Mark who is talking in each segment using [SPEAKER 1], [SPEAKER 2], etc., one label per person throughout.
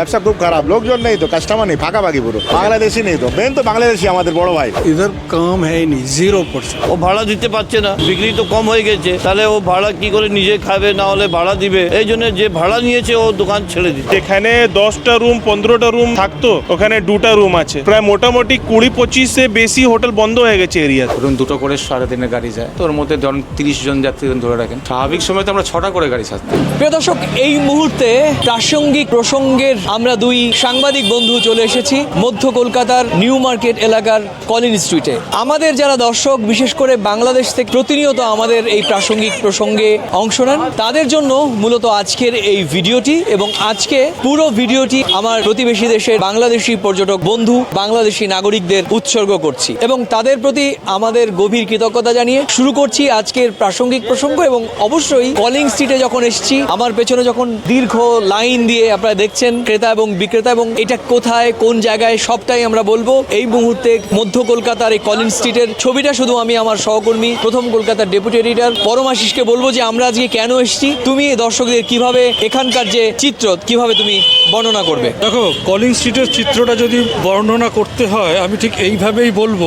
[SPEAKER 1] ব্যবসা খুব খারাপ লোকজন নেই তো কাস্টমার নেই ফাঁকাফাঁকি পুরো বাংলাদেশি নেই তো মেন তো বাংলাদেশি আমাদের বড় ভাই
[SPEAKER 2] इधर काम है ही नहीं जीरो परसेंट
[SPEAKER 3] ও ভাড়া দিতে পারছে না বিক্রি তো কম হয়ে গেছে তাহলে ও ভাড়া কি করে নিজে খাবে না হলে ভাড়া দিবে এই জন্য যে ভাড়া নিয়েছে ও দোকান ছেড়ে দিচ্ছে
[SPEAKER 4] যেখানে দশটা রুম পনেরোটা রুম থাকতো ওখানে দুটা রুম আছে প্রায় মোটামুটি কুড়ি পঁচিশে বেশি হোটেল বন্ধ হয়ে গেছে এরিয়া
[SPEAKER 5] ধরুন দুটো করে সারাদিনের গাড়ি যায় তো ওর মধ্যে ধরুন তিরিশ জন যাত্রী ধরে রাখেন স্বাভাবিক সময় তো আমরা ছটা করে গাড়ি সাজতাম
[SPEAKER 6] প্রিয় দর্শক এই মুহূর্তে প্রাসঙ্গিক প্রসঙ্গের আমরা দুই সাংবাদিক বন্ধু চলে এসেছি মধ্য কলকাতার নিউ মার্কেট এলাকার কলিন স্ট্রিটে। আমাদের যারা দর্শক, বিশেষ করে বাংলাদেশ থেকে প্রতিনিয়ত আমাদের এই প্রাসঙ্গিক প্রসঙ্গে অংশ নেন, তাদের জন্য মূলত আজকের এই ভিডিওটি এবং আজকে পুরো ভিডিওটি আমার প্রতিবেশী দেশের বাংলাদেশি পর্যটক বন্ধু, বাংলাদেশি নাগরিকদের উৎসর্গ করছি এবং তাদের প্রতি আমাদের গভীর কৃতজ্ঞতা জানিয়ে শুরু করছি আজকের প্রাসঙ্গিক প্রসঙ্গ এবং অবশ্যই কলিং স্ট্রিটে যখন এসেছি, আমার পেছনে যখন দীর্ঘ লাইন দিয়ে আপনারা দেখছেন ক্রেতা এবং বিক্রেতা, এবং এটা কোথায়, কোন জায়গায়, সবটাই আমরা বলব। এই মুহূর্তে মধ্য কলকাতার এই কলিং স্ট্রিটের ছবিটা শুধু আমি আমার সহকর্মী, প্রথম কলকাতার ডেপুটি এডিটর পরমাশিসকে বলব যে আমরা আজকে কেন এসেছি, তুমি দর্শকদের কীভাবে এখানকার যে চিত্র, কীভাবে তুমি বর্ণনা করবে?
[SPEAKER 2] দেখো কলিং স্ট্রিটের চিত্রটা যদি বর্ণনা করতে হয়, আমি ঠিক এইভাবেই বলব,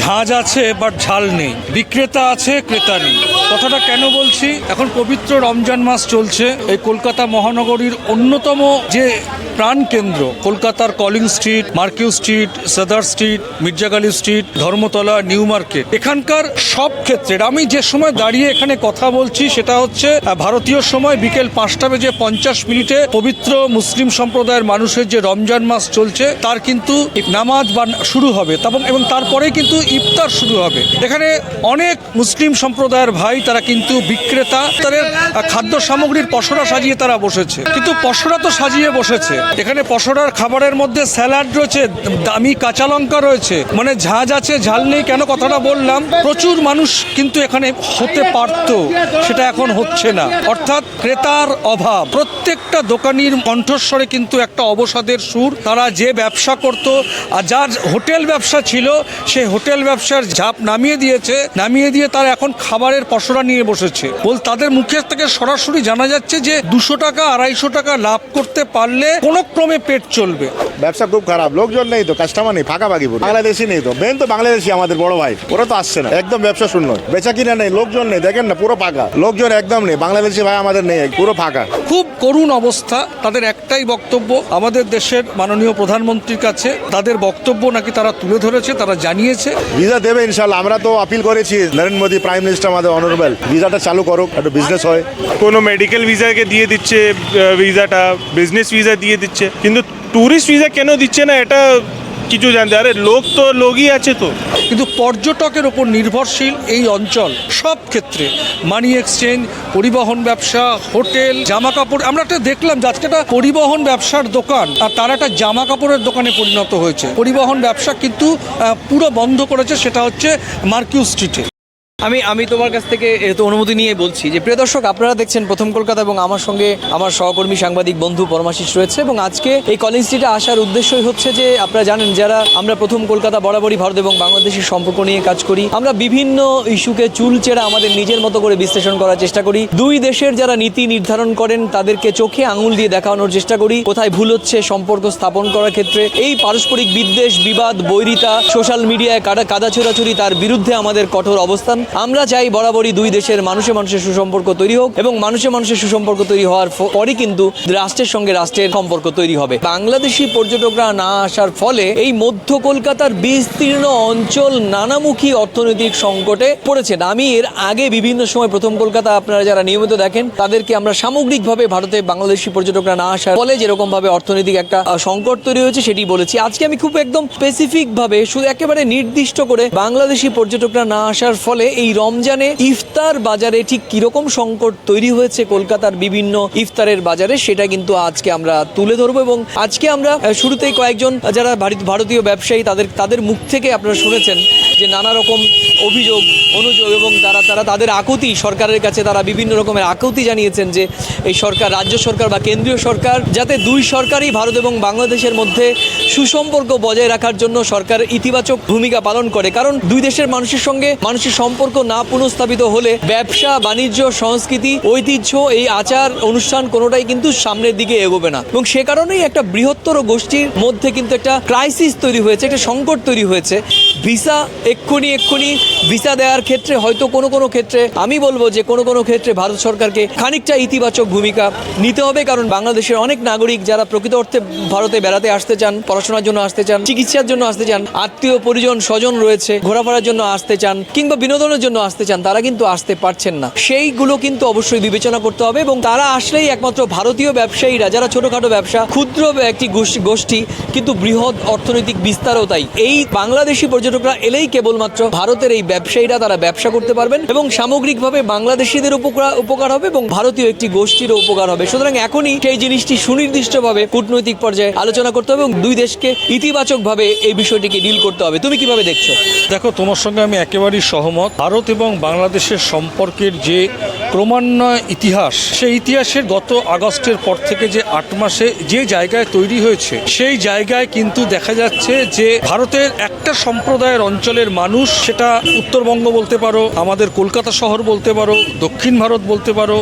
[SPEAKER 2] ঝাঁজ আছে, বাট ঝাল নেই। বিক্রেতা আছে, ক্রেতা নেই। কথাটা কেন বলছি? এখন পবিত্র রমজান মাস চলছে। এই কলকাতা মহানগরীর অন্যতম যে প্রাণ কেন্দ্র কলকাতার Collin Street, Marquis Street, Sudder Street, Mirza Ghalib Street, Dharmatala, New Market. এখানকার সব ক্ষেত্রে আমি যে সময় দাঁড়িয়ে এখানে কথা বলছি সেটা হচ্ছে ভারতীয় সময় বিকেল পাঁচটা বেজে পঞ্চাশ মিনিটে পবিত্র মুসলিম সম্প্রদায়ের মানুষের যে রমজান মাস চলছে, তার কিন্তু নামাজ বা শুরু হবে। এবং তারপরেই কিন্তু ইফতার শুরু হবে। এখানে অনেক মুসলিম সম্প্রদায়ের ভাই তারা কিন্তু বিক্রেতা, তাদের খাদ্য সামগ্রীর পসরা সাজিয়ে তারা বসেছে। কিন্তু পসরা তো সাজিয়ে বসেছে। এখানে পসরার খাবারের মধ্যে স্যালাড রয়েছে, দামি কাঁচা লঙ্কা রয়েছে। মানে ঝাঁজ আছে, ঝাল নেই, কেন কথাটা বললাম? প্রচুর মানুষ কিন্তু এখানে হতে পারতো, সেটা এখন হচ্ছে না। অর্থাৎ ক্রেতার অভাব। প্রত্যেকটা দোকানির কণ্ঠস্বরে কিন্তু একটা অবসাদের সুর। তারা যে ব্যবসা করত, আর যার হোটেল ব্যবসা ছিল সেই হোটেল ব্যবসার ঝাপ নামিয়ে দিয়েছে। নামিয়ে দিয়ে তারা এখন খাবারের পসরা নিয়ে বসেছে। বল তাদের মুখের থেকে সরাসরি জানা যাচ্ছে যে দুশো টাকা আড়াইশো টাকা লাভ করতে পারলে কোনো ক্রমে পেট চলবে।
[SPEAKER 1] ব্যবসা খুব খারাপ লোকজন নেই তো কাস্টমার নেই ফাঁকা ফাঁকি বাংলাদেশি নেই তো মেন তো বাংলাদেশি আমাদের বড় ভাই ওরা তো আসছে না। একদম ব্যবসা শূন্য বেচা কিনা নেই লোকজন নেই দেখেন না পুরো ফাঁকা। লোকজন একদম নেই বাংলাদেশি ভাই আমাদের নেই পুরো ফাঁকা।
[SPEAKER 2] খুব করুণ অবস্থা তাদের একটাই বক্তব্য আমাদের দেশের মাননীয় প্রধানমন্ত্রীর কাছে তাদের বক্তব্য নাকি তারা তুলে ধরেছে তারা জানিয়েছে।
[SPEAKER 1] ভিসা দেবে ইনশাল্লাহ আমরা তো আপিল করেছি। নরেন্দ্র মোদী প্রাইম মিনিস্টার আমাদের অনারেবল ভিসাটা চালু করুক একটু বিজনেস হয়।
[SPEAKER 4] কোনো মেডিকেল ভিসাকে দিয়ে দিচ্ছে ভিসাটা বিজনেস ভিসা দিয়ে দিচ্ছে কিন্তু ট্যুরিস্ট ভিসা কেন দিচ্ছে না এটা কিছু জানতে। আরে লোক তো লোকই আছে তো।
[SPEAKER 2] কিন্তু পর্যটকের ওপর নির্ভরশীল এই অঞ্চল সব ক্ষেত্রে। মানি এক্সচেঞ্জ পরিবহন ব্যবসা, হোটেল জামা কাপড় আমরা একটা দেখলাম যে আজকে একটা পরিবহন ব্যবসার দোকান, আর তারা একটা জামা কাপড়ের দোকানে পরিণত হয়েছে। পরিবহন ব্যবসা কিন্তু পুরো বন্ধ করেছে, সেটা হচ্ছে মার্কিউ স্ট্রিটে।
[SPEAKER 6] আমি আমি তোমার কাছ থেকে তো অনুমতি নিয়ে বলছি যে, প্রিয় দর্শক, আপনারা দেখছেন প্রথম কলকাতা এবং আমার সঙ্গে আমার সহকর্মী, সাংবাদিক, বন্ধু পরমাশিস রয়েছে এবং আজকে এই কলেজ স্ট্রিটে আসার উদ্দেশ্যই হচ্ছে যে, আপনারা জানেন যারা আমরা প্রথম কলকাতা বরাবরই ভারত এবং বাংলাদেশের সম্পর্ক নিয়ে কাজ করি, আমরা বিভিন্ন ইস্যুকে চুলচেরা আমাদের নিজের মতো করে বিশ্লেষণ করার চেষ্টা করি। দুই দেশের যারা নীতি নির্ধারণ করেন, তাদেরকে চোখে আঙুল দিয়ে দেখানোর চেষ্টা করি, কোথায় ভুল হচ্ছে, সম্পর্ক স্থাপন করার ক্ষেত্রে। এই পারস্পরিক বিদ্বেষ, বিবাদ, বৈরিতা সোশ্যাল মিডিয়ায় কাদা কাদা ছোড়াছুরি তার বিরুদ্ধে আমাদের কঠোর অবস্থান। আমরা চাই বরাবরই দুই দেশের মানুষে মানুষের সুসম্পর্ক তৈরি হোক এবং মানুষে মানুষের সুসম্পর্ক তৈরি হওয়ার পরই কিন্তু রাষ্ট্রের সঙ্গে রাষ্ট্রের সম্পর্ক তৈরি হবে। বাংলাদেশি পর্যটকরা না আসার ফলে এই মধ্য কলকাতার বিস্তীর্ণ অঞ্চল নানামুখী অর্থনৈতিক সংকটে পড়েছেন আমি এর আগে বিভিন্ন সময় প্রথম কলকাতা আপনারা যারা নিয়মিত দেখেন, তাদেরকে আমরা সামগ্রিকভাবে ভারতে বাংলাদেশি পর্যটকরা না আসার ফলে যেরকম ভাবে অর্থনৈতিক একটা সংকট তৈরি হয়েছে সেটি বলেছি। আজকে আমি খুব একদম স্পেসিফিক ভাবে শুধু একেবারে নির্দিষ্ট করে বাংলাদেশি পর্যটকরা না আসার ফলে এই রমজানে ইফতার বাজারে ঠিক কীরকম সংকট তৈরি হয়েছে কলকাতার বিভিন্ন ইফতারের বাজারে, সেটা কিন্তু আজকে আমরা তুলে ধরবো এবং আজকে আমরা শুরুতেই কয়েকজন যারা ভারত- ভারতীয় ব্যবসায়ী, তাদের তাদের মুখ থেকে আপনারা শুনেছেন যে নানা রকম অভিযোগ, অনুযোগ এবং তারা তারা তাদের আকুতি, সরকারের কাছে তারা বিভিন্ন রকমের আকুতি জানিয়েছেন যে এই সরকার, রাজ্য সরকার বা কেন্দ্রীয় সরকার, যাতে দুই সরকারই ভারত এবং বাংলাদেশের মধ্যে সুসম্পর্ক বজায় রাখার জন্য সরকার ইতিবাচক ভূমিকা পালন করে। কারণ দুই দেশের মানুষের সঙ্গে মানুষের সম্পর্ক সম্পর্ক না পুনঃস্থাপিত হলে ব্যবসা, বাণিজ্য, সংস্কৃতি, ঐতিহ্য এই আচার অনুষ্ঠান কোনোটাই কিন্তু সামনের দিকে এগোবে না। এবং সে কারণেই একটা বৃহত্তর গোষ্ঠীর মধ্যে কিন্তু একটা ক্রাইসিস তৈরি হয়েছে, একটা সংকট তৈরি হয়েছে। ভিসা এক্ষুনি এক্ষুনি ভিসা দেওয়ার ক্ষেত্রে, হয়তো কোনো কোনো ক্ষেত্রে, আমি বলব যে কোনো কোনো ক্ষেত্রে ভারত সরকারকে খানিকটা ইতিবাচক ভূমিকা নিতে হবে, কারণ বাংলাদেশের অনেক নাগরিক যারা প্রকৃত অর্থে ভারতে বেড়াতে আসতে চান, পড়াশোনার জন্য আসতে চান, চিকিৎসার জন্য আসতে চান, আত্মীয়, পরিজন, স্বজন রয়েছে, ঘোরাফেরার জন্য আসতে চান, কিংবা বিনোদনের জন্য আসতে চান, তারা কিন্তু আসতে পারছেন না। সেইগুলো কিন্তু অবশ্যই বিবেচনা করতে হবে এবং তারা আসলেই একমাত্র ভারতীয় ব্যবসায়ীরা, যারা ছোটখাটো ব্যবসা, ক্ষুদ্র একটি গোষ্ঠী- কিন্তু বৃহৎ অর্থনৈতিক বিস্তারও তাই। এই বাংলাদেশি পর্যটকরা এলেই কেবলমাত্র ভারতের এই ব্যবসায়ীরা তারা ব্যবসা করতে পারবেন এবং সামগ্রিকভাবে বাংলাদেশিদের উপকার হবে এবং ভারতীয় একটি গোষ্ঠীরও উপকার হবে। সুতরাং এখনই সেই জিনিসটি সুনির্দিষ্টভাবে কূটনৈতিক পর্যায়ে আলোচনা করতে হবে এবং দুই দেশকে ইতিবাচকভাবে এই বিষয়টিকে ডিল করতে হবে। তুমি কীভাবে দেখছ?
[SPEAKER 2] দেখো, তোমার সঙ্গে আমি একেবারেই সহমত। ভারত এবং বাংলাদেশের সম্পর্কের যে ক্রমান্বয় ইতিহাস। সেই ইতিহাসের গত আগস্টের পর থেকে যে আট মাসে যে জায়গায় তৈরি হয়েছে, সেই জায়গায় কিন্তু দেখা যাচ্ছে যে ভারতের একটা সম্প্রদায়ের অঞ্চলের মানুষ সেটা উত্তরবঙ্গ বলতে পারো, আমাদের কলকাতা শহর বলতে পারো, দক্ষিণ ভারত বলতে পারো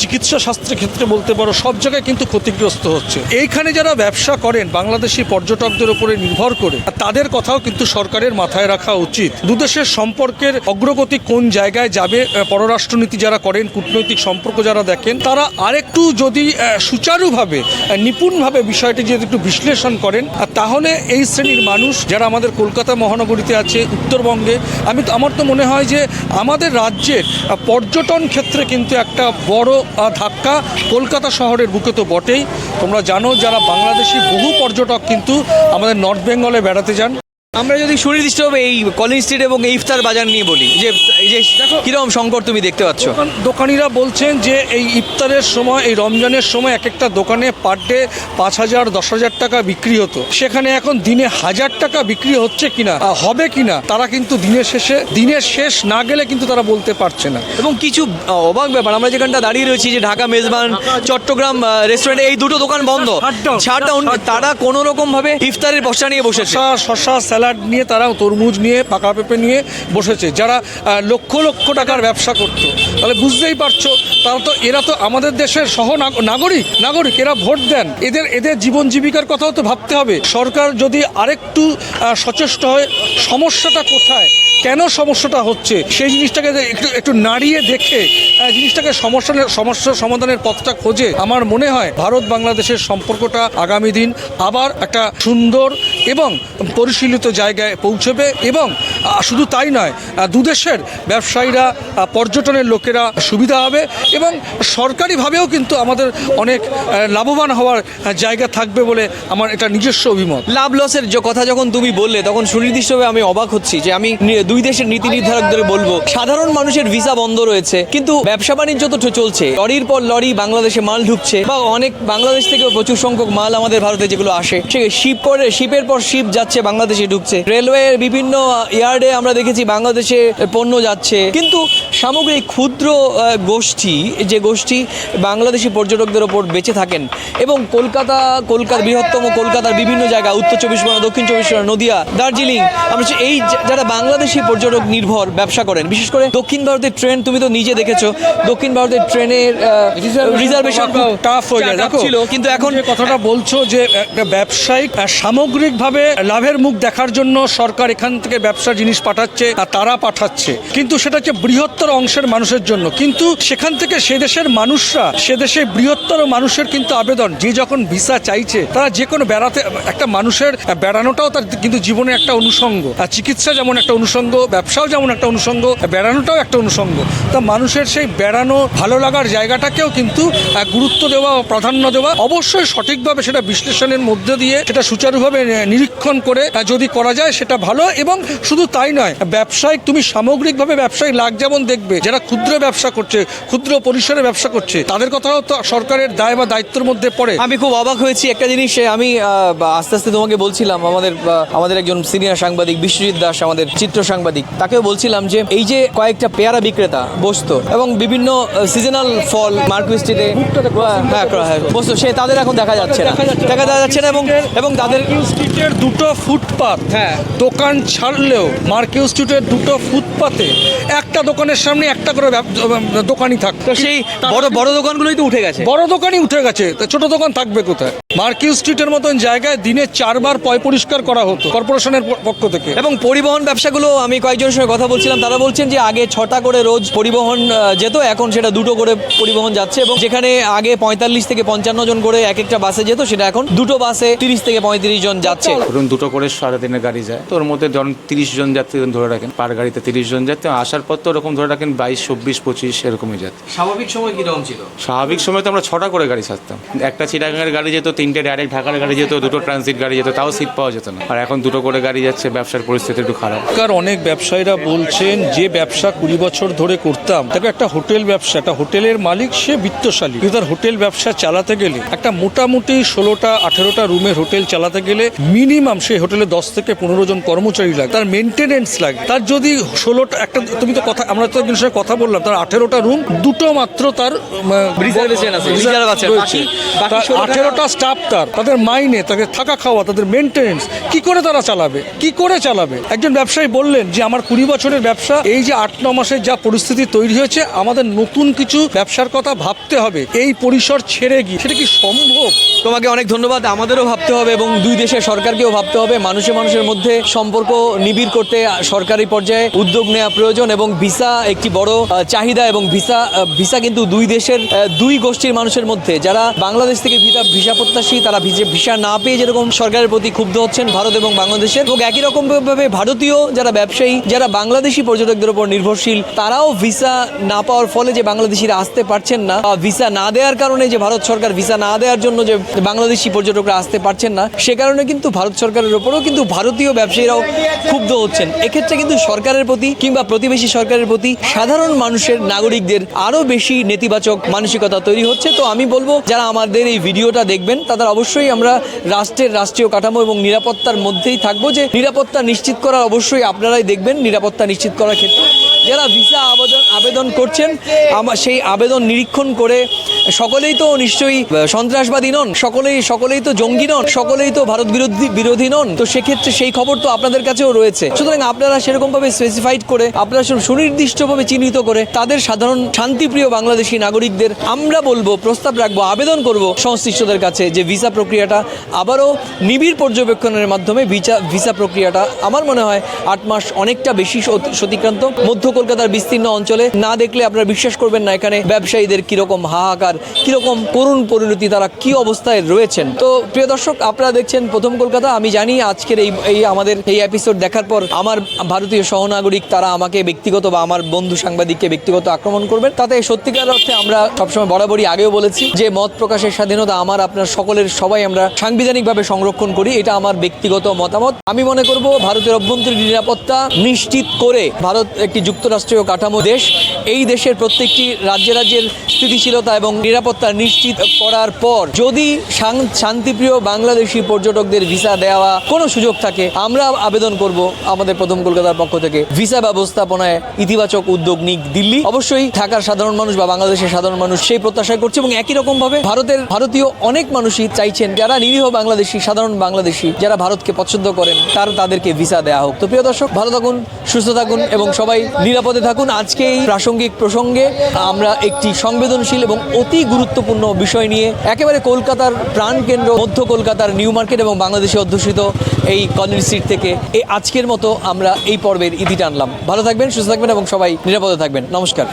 [SPEAKER 2] চিকিৎসা শাস্ত্রের ক্ষেত্রে বলতে পারো, সব জায়গায় কিন্তু ক্ষতিগ্রস্ত হচ্ছে। এইখানে যারা ব্যবসা করেন, বাংলাদেশি পর্যটকদের উপরে নির্ভর করে, তাদের কথাও কিন্তু সরকারের মাথায় রাখা উচিত। দুদেশের সম্পর্কের অগ্রগতি কোন জায়গায় যাবে পররাষ্ট্রনীতি যারা করেন, কূটনৈতিক সম্পর্ক যারা দেখেন, তারা আরেকটু যদি সুচারুভাবে নিপুণভাবে বিষয়টি যদি একটু বিশ্লেষণ করেন তাহলে এই শ্রেণির মানুষ যারা আমাদের কলকাতা মহানগরীতে আছে, উত্তরবঙ্গে, আমি আমার তো মনে হয় যে আমাদের রাজ্যের পর্যটন ক্ষেত্রে কিন্তু একটা বড় আহ, ধাক্কা কলকাতা শহরের বুকে তো বটেই। তোমরা জানো যারা বাংলাদেশি বহু পর্যটক কিন্তু আমাদের নর্থ বেঙ্গলে বেড়াতে যান।
[SPEAKER 6] আমরা যদি সুনির্দিষ্টভাবে এই কলিং স্ট্রিট এবং এই ইফতার বাজার নিয়ে বলি যে এই যে কীরকম সংকট তুমি দেখতে পাচ্ছ?
[SPEAKER 2] দোকানিরা বলছেন যে এই ইফতারের সময় এই রমজানের সময় এক একটা দোকানে পার ডে পাঁচ হাজার দশ হাজার টাকা বিক্রি হতো। সেখানে এখন দিনে হাজার টাকা বিক্রি হচ্ছে কিনা হবে কিনা তারা কিন্তু দিনের শেষে দিনের শেষ না গেলে কিন্তু তারা বলতে পারছে না।
[SPEAKER 6] এবং কিছু অবাক ব্যাপার আমরা যেখানটা দাঁড়িয়ে রয়েছি যে ঢাকা মেজবান চট্টগ্রাম রেস্টুরেন্ট এই দুটো দোকান বন্ধ। ছাড়ডাউন তারা কোনো রকম ভাবে ইফতারের বসা নিয়ে বসেছে।
[SPEAKER 2] শসা শসা স্যালাড নিয়ে তারা তরমুজ নিয়ে, পাকা পেঁপে নিয়ে বসেছে। যারা লক্ষ লক্ষ টাকার ব্যবসা করত। তাহলে বুঝতেই পারছ তারা তো এরা তো আমাদের দেশের সহ নাগ- নাগরিক নাগরিক, এরা ভোট দেন। এদের এদের জীবন জীবিকার কথাও তো ভাবতে হবে। সরকার যদি আরেকটু সচেষ্ট হয়, সমস্যাটা কোথায়? কেন সমস্যাটা হচ্ছে? সেই জিনিসটাকে একটু একটু নাড়িয়ে দেখে জিনিসটাকে সমস্যা সমস্যার সমাধানের পথটা খোঁজে আমার মনে হয় ভারত বাংলাদেশের সম্পর্কটা আগামী দিন আবার একটা সুন্দর এবং পরিশীলিত জায়গায় পৌঁছবে এবং শুধু তাই নয় দুদেশের ব্যবসায়ীরা পর্যটনের লোকেরা সুবিধা হবে এবং সরকারিভাবেও কিন্তু আমাদের অনেক লাভবান হওয়ার জায়গা থাকবে বলে আমার এটা নিজস্ব অভিমত।
[SPEAKER 6] লাভ লসের কথা যখন তুমি বললে, তখন সুনির্দিষ্টভাবে আমি অবাক হচ্ছি যে আমি দুই দেশের নীতি নির্ধারকদের বলব, সাধারণ মানুষের ভিসা বন্ধ রয়েছে, কিন্তু ব্যবসা বাণিজ্য তো চলছে। লরির পর লরি বাংলাদেশে মাল ঢুকছে, বা অনেক বাংলাদেশ থেকে প্রচুর সংখ্যক মাল আমাদের ভারতে যেগুলো আসে। শিপ করে, শিপের পর শিপ যাচ্ছে, বাংলাদেশে ঢুকছে। রেলওয়ের বিভিন্ন ইয়ার্ডে আমরা দেখেছি বাংলাদেশে পণ্য যাচ্ছে। কিন্তু সামগ্রিক ক্ষুদ্র গোষ্ঠী, যে গোষ্ঠী বাংলাদেশি পর্যটকদের ওপর বেঁচে থাকেন, এবং কলকাতা কলকাতা বৃহত্তম কলকাতার বিভিন্ন জায়গা, উত্তর চব্বিশ পরগনা, দক্ষিণ চব্বিশ পরগনা, নদিয়া, দার্জিলিং, আমরা এই যারা বাংলাদেশি পর্যটক নির্ভর ব্যবসা করেন। বিশেষ করে দক্ষিণ ভারতের ট্রেন তুমি তো নিজে দেখেছ। দক্ষিণ ভারতের ট্রেনের রিজার্ভেশন
[SPEAKER 2] টাফ হয়ে যায়। দেখো
[SPEAKER 6] কিন্তু এখন
[SPEAKER 2] কথাটা বলছো যে একটা ব্যবসায়িক সামগ্রিকভাবে লাভের মুখ দেখার জন্য সরকার এখান থেকে ব্যবসার জিনিস পাঠাচ্ছে আর তারা পাঠাচ্ছে। কিন্তু সেটা হচ্ছে বৃহত্তর অংশের মানুষের জন্য। কিন্তু সেখান থেকে সে দেশের মানুষরা সে দেশে বৃহত্তর মানুষের কিন্তু আবেদন। যে যখন ভিসা চাইছে তারা যে কোনো বেড়াতে একটা মানুষের বেড়ানোটাও তার কিন্তু জীবনে একটা অনুষঙ্গ। আর চিকিৎসা যেমন একটা অনুষঙ্গ ব্যবসাও যেমন একটা অনুষঙ্গ, বেড়ানোটাও একটা অনুষঙ্গ। তা মানুষের সেই বেড়ানো ভালো লাগার জায়গাটাকেও কিন্তু গুরুত্ব দেওয়া, প্রাধান্য দেওয়া, অবশ্যই সঠিকভাবে সেটা বিশ্লেষণের মধ্যে দিয়ে সেটা সুচারুভাবে নিরীক্ষণ করে যদি করা যায় সেটা ভালো এবং শুধু তাই নয়, ব্যবসায়িক তুমি সামগ্রিকভাবে ব্যবসায়িক লাভ যেমন দেখবে, যারা ক্ষুদ্র ব্যবসা করছে, ক্ষুদ্র পরিসরে ব্যবসা করছে, তাদের কথাও তো সরকারের দায় বা দায়িত্বের মধ্যে পড়ে।
[SPEAKER 6] আমি খুব অবাক হয়েছি, একটা জিনিস আমি আস্তে আস্তে তোমাকে বলছিলাম, আমাদের আমাদের একজন সিনিয়র সাংবাদিক, বিশ্বজিৎ দাস, আমাদের চিত্র সাংবাদিক তাকেও বলছিলাম যে এই যে কয়েকটা পেয়ারা বিক্রেতা বসতো এবং বিভিন্ন সিজনাল ফল মার্কুইস স্ট্রিটে হ্যাঁ বসতো সে তাদের এখন দেখা যাচ্ছে না। দেখা যাচ্ছে না এবং এবং তাদের
[SPEAKER 2] স্ট্রিটের দুটো ফুটপাত
[SPEAKER 6] হ্যাঁ।
[SPEAKER 2] দোকান ছাড়লেও মার্কেও স্ট্রিটের দুটো ফুটপাতে একটা দোকানের সামনে একটা করে দোকানই থাকতো
[SPEAKER 6] তো সেই বড় বড় দোকানগুলোই তো উঠে গেছে।
[SPEAKER 2] বড় দোকানই উঠে গেছে তা ছোট দোকান থাকবে কোথায়? মার্কিউ স্ট্রিটের মতন জায়গায় দিনে চারবার পয় পরিষ্কার করা হতো কর্পোরেশনের পক্ষ থেকে।
[SPEAKER 6] এবং পরিবহন ব্যবসাগুলো আমি কয়েকজনের সঙ্গে কথা বলছিলাম তারা বলছেন যে আগে ছটা করে রোজ পরিবহন যেত এখন সেটা দুটো করে পরিবহন যাচ্ছে এবং যেখানে আগে পঁয়তাল্লিশ থেকে পঞ্চান্ন জন করে এক একটা বাসে যেত সেটা এখন দুটো বাসে তিরিশ থেকে পঁয়ত্রিশ জন যাচ্ছে।
[SPEAKER 5] ধরুন দুটো করে সারা দিনের গাড়ি যায় তো ওর মধ্যে ধরুন তিরিশ জন যাত্রী ধরে রাখেন পার গাড়িতে তিরিশ জন যাত্রী আসার পর তো ওরকম ধরে রাখেন বাইশ চব্বিশ পঁচিশ এরকমই যাত্রী।
[SPEAKER 6] স্বাভাবিক সময় কীরকম ছিল?
[SPEAKER 5] স্বাভাবিক সময় তো আমরা ছটা করে গাড়ি ছাড়তাম। একটা চিটাগাঙের গাড়ি যেত তিনটে ডাইরেক্ট ঢাকার গাড়ি যেত দুটো ট্রানজিট গাড়ি যেত তাও সিট পাওয়া যেত না। আর এখন দুটো করে গাড়ি যাচ্ছে ব্যবসার পরিস্থিতি একটু খারাপ।
[SPEAKER 2] সরকার অনেক ব্যবসায়ীরা বলছেন যে ব্যবসা কুড়ি বছর ধরে করতাম দেখো একটা হোটেল ব্যবসা একটা হোটেলের মালিক সে বিত্তশালী। কিন্তু তার হোটেল ব্যবসা চালাতে গেলে একটা মোটামুটি ষোলোটা আঠেরোটা রুমের হোটেল চালাতে গেলে মিনিমাম সেই হোটেলে দশ থেকে পনেরো জন কর্মচারী লাগে। তার মেনটেনেন্স লাগে। তার যদি ষোলোটা একটা তুমি তো কথা আমরা তো একজনের সঙ্গে কথা বললাম তার আঠেরোটা রুম দুটো মাত্র তার আঠেরোটা স্টাফ তার তাদের মাইনে, তাদের থাকা খাওয়া, তাদের মেনটেনেন্স কি করে তারা চালাবে? কি করে চালাবে? একজন ব্যবসায়ী বললেন যে, আমার কুড়ি বছরের ব্যবসা, এই যে আট, ন মাসের যা পরিস্থিতি তৈরি হয়েছে, আমাদের নতুন কিছু ব্যবসার কথা ভাবতে হবে। এই পরিসর ছেড়ে গিয়ে, সেটা কি সম্ভব?
[SPEAKER 6] তোমাকে অনেক ধন্যবাদ। আমাদেরও ভাবতে হবে এবং দুই দেশের সরকারকেও ভাবতে হবে। মানুষে মানুষের মধ্যে সম্পর্ক নিবিড় করতে সরকারি পর্যায়ে উদ্যোগ নেওয়া প্রয়োজন এবং ভিসা একটি বড় চাহিদা এবং ভিসা ভিসা কিন্তু দুই দেশের দুই গোষ্ঠীর মানুষের মধ্যে। যারা বাংলাদেশ থেকে ভিসা ভিসা প্রত্যাশী তারা ভিসা- না পেয়ে যেরকম সরকারের প্রতি ক্ষুব্ধ হচ্ছেন ভারত এবং বাংলাদেশের, এবং একই রকম ভাবে ভারতীয় যারা ব্যবসায়ী, যারা বাংলাদেশি পর্যটকদের উপর নির্ভরশীল, তারাও ভিসা না পাওয়ার ফলে যে বাংলাদেশিরা আসতে পারছেন না ভিসা না দেওয়ার কারণে যে ভারত সরকার ভিসা না দেওয়ার জন্য যে বাংলাদেশি পর্যটকরা আসতে পারছেন না, সে কারণে কিন্তু ভারত সরকারের উপরেও কিন্তু ভারতীয় ব্যবসায়ীরাও ক্ষুব্ধ হচ্ছেন। এক্ষেত্রে কিন্তু সরকারের প্রতি কিংবা প্রতিবেশী সরকারের প্রতি সাধারণ মানুষের, নাগরিকদের আরও বেশি নেতিবাচক মানসিকতা তৈরি হচ্ছে। তো আমি বলব, যারা আমাদের এই ভিডিওটা দেখবেন তাদের অবশ্যই আমরা রাষ্ট্রের রাষ্ট্রীয় কাঠামো এবং নিরাপত্তার মধ্যেই থাকব। যে নিরাপত্তা নিশ্চিত করার অবশ্যই আপনারাই দেখবেন, নিরাপত্তা নিশ্চিত করার ক্ষেত্রে। যারা ভিসা আবেদন আবেদন করছেন আমার সেই আবেদন নিরীক্ষণ করে সকলেই তো নিশ্চয়ই সন্ত্রাসবাদী নন, সকলেই সকলেই তো জঙ্গি নন, সকলেই তো ভারত বিরোধী বিরোধী নন। তো সেক্ষেত্রে সেই খবর তো আপনাদের কাছেও রয়েছে। সুতরাং আপনারা সেরকমভাবে স্পেসিফাইড করে, আপনারা সুনির্দিষ্টভাবে চিহ্নিত করে তাদের সাধারণ শান্তিপ্রিয় বাংলাদেশি নাগরিকদের আমরা বলব, প্রস্তাব রাখব, আবেদন করব সংশ্লিষ্টদের কাছে যে ভিসা প্রক্রিয়াটা আবারও নিবিড় পর্যবেক্ষণের মাধ্যমে ভিসা ভিসা প্রক্রিয়াটা আমার মনে হয় আট মাস অনেকটা বেশি সত- সতিক্রান্ত। মধ্য কলকাতার বিস্তীর্ণ অঞ্চলে না দেখলে আপনারা বিশ্বাস করবেন না এখানে ব্যবসায়ীদের কীরকম হাহাকার, কীরকম করুণ পরিণতি, তারা কি অবস্থায় রয়েছেন। তো প্রিয় দর্শক, আপনারা দেখছেন প্রথম কলকাতা। আমি জানি আজকের এই এই আমাদের এই এপিসোড দেখার পর আমার ভারতীয় সহনাগরিক তারা আমাকে ব্যক্তিগত বা আমার বন্ধু সাংবাদিককে ব্যক্তিগত আক্রমণ করবেন। তাতে সত্যিকার অর্থে আমরা সবসময় বরাবরই আগেও বলেছি যে মত প্রকাশের স্বাধীনতা আমার, আপনার সকলের, সবাই আমরা সাংবিধানিকভাবে সংরক্ষণ করি। এটা আমার ব্যক্তিগত মতামত। আমি মনে করব, ভারতের অভ্যন্তরীণ নিরাপত্তা নিশ্চিত করে ভারত একটি যুক্তরাষ্ট্রীয় কাঠামো দেশ এই দেশের প্রত্যেকটি রাজ্যে রাজ্যের স্থিতিশীলতা এবং নিরাপত্তা নিশ্চিত করার পর যদি শান্তিপ্রিয় বাংলাদেশি পর্যটকদের ভিসা দেওয়া কোনো সুযোগ থাকে, আমরা আবেদন করব আমাদের প্রথম কলকাতার পক্ষ থেকে। ভিসা ব্যবস্থাপনায় ইতিবাচক উদ্যোগ নিক দিল্লি। অবশ্যই ঢাকার সাধারণ মানুষ বা বাংলাদেশের সাধারণ মানুষ সেই প্রত্যাশা করছে এবং একই রকম ভাবে ভারতের ভারতীয় অনেক মানুষই চাইছেন যারা নিরীহ বাংলাদেশি, সাধারণ বাংলাদেশি, যারা ভারতকে পছন্দ করেন, তার তাদেরকে ভিসা দেওয়া হোক। তো প্রিয় দর্শক, ভালো থাকুন, সুস্থ থাকুন এবং সবাই নিরাপদে থাকুন। আজকে এই প্রাসঙ্গিক প্রসঙ্গে আমরা একটি সংবেদনশীল এবং অতি গুরুত্বপূর্ণ বিষয় নিয়ে একেবারে কলকাতার প্রাণকেন্দ্র মধ্য কলকাতার নিউ মার্কেট এবং বাংলাদেশে অধ্যুষিত এই কলেজ সিট থেকে এই আজকের মতো আমরা এই পর্বের ইতি টানলাম। ভালো থাকবেন, সুস্থ থাকবেন এবং সবাই নিরাপদে থাকবেন। নমস্কার।